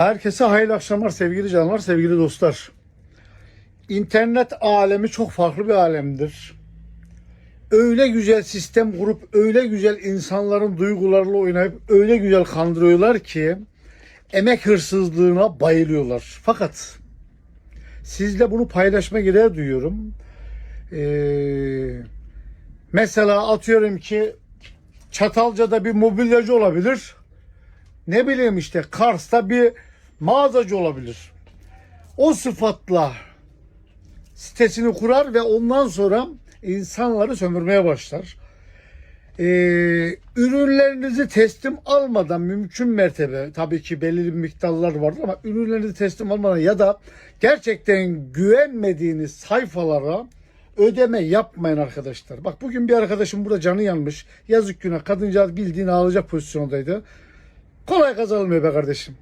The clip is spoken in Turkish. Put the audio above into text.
Herkese hayırlı akşamlar sevgili canlar, sevgili dostlar. İnternet alemi çok farklı bir alemdir. Öyle güzel sistem kurup, öyle güzel insanların duygularıyla oynayıp, öyle güzel kandırıyorlar ki emek hırsızlığına bayılıyorlar. Fakat sizle bunu paylaşma gereği duyuyorum. Ee, mesela atıyorum ki Çatalca'da bir mobilyacı olabilir ne bileyim işte Kars'ta bir mağazacı olabilir. O sıfatla sitesini kurar ve ondan sonra insanları sömürmeye başlar. Ee, ürünlerinizi teslim almadan mümkün mertebe tabii ki belirli miktarlar vardır ama ürünlerinizi teslim almadan ya da gerçekten güvenmediğiniz sayfalara ödeme yapmayın arkadaşlar. Bak bugün bir arkadaşım burada canı yanmış. Yazık günah kadıncağız bildiğin ağlayacak pozisyondaydı. Kolay kazanılmıyor be kardeşim.